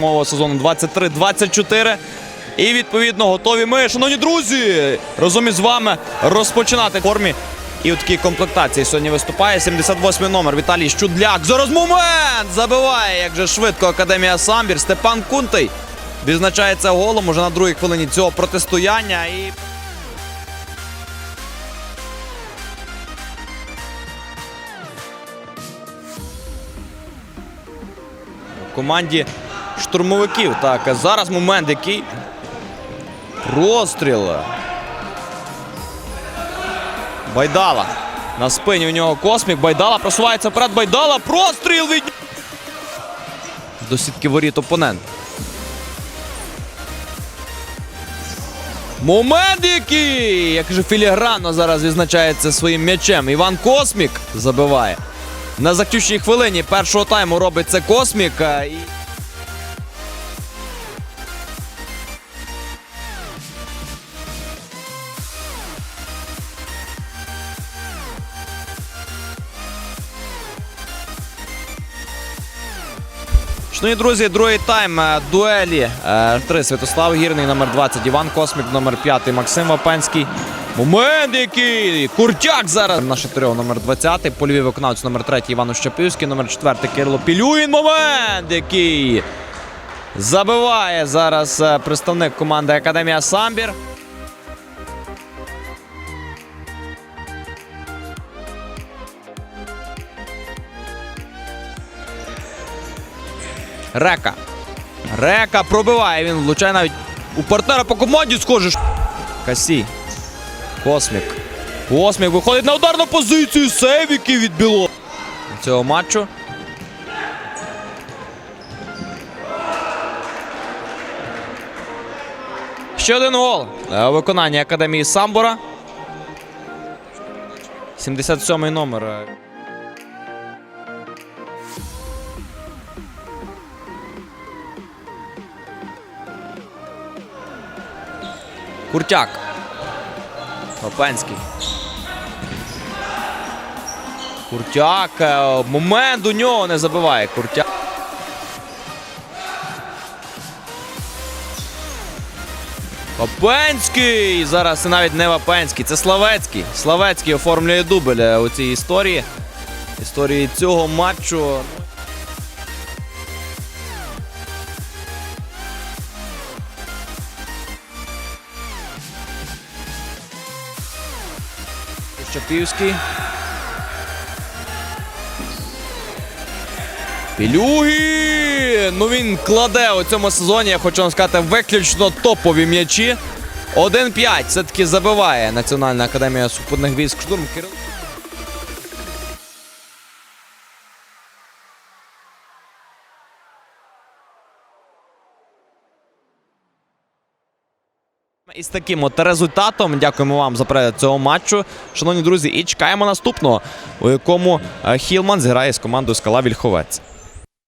Мова сезону 23-24. І відповідно готові ми, шановні друзі, разом із вами розпочинати формі. І у такій комплектації сьогодні виступає 78-й номер Віталій Щудляк. Зараз момент забиває як же швидко Академія Самбір. Степан Кунтий відзначається голом уже на другій хвилині цього протистояння. І команді штурмовиків. Так, а зараз момент, який простріл. Байдала. На спині у нього космік. Байдала просувається вперед. Байдала. Простріл від. До сітки воріт опонент. Момент який! Як же філігранно зараз відзначається своїм м'ячем. Іван Космік забиває. На заключній хвилині першого тайму робить це Космік. І... Шановні друзі, другий тайм е, дуелі. Е, Три Святослав Гірний, номер 20, Іван Космік, номер 5, Максим Вапенський. Момент який! Куртяк зараз на чотирьох, номер 20, польовий виконавець, номер 3, Іван Ощепівський, номер 4, Кирило Пілюїн. Момент який! Забиває зараз е, представник команди Академія Самбір. Река. Река пробиває. Він влучає навіть у партнера по команді схоже. Касі. Космік. Космік виходить на ударну позицію. Сейв, який відбіло. Цього матчу. Ще один гол е, у виконанні Академії Самбора. 77-й номер. Куртяк. Опенський. Куртяк. е, Момент у нього не забиває. Куртяк. Вапенський! Зараз це навіть не Вапенський, це Славецький. Славецький оформлює дубль е, у цій історії. Історії цього матчу. Щапівський. Пілюгін! Ну він кладе у цьому сезоні, я хочу вам сказати, виключно топові м'ячі. 1-5 все-таки забиває Національна академія супутних військ штурм. Із таким от результатом дякуємо вам за перегляд цього матчу. Шановні друзі, і чекаємо наступного, у якому е, Хілман зіграє з командою Скала Вільховець.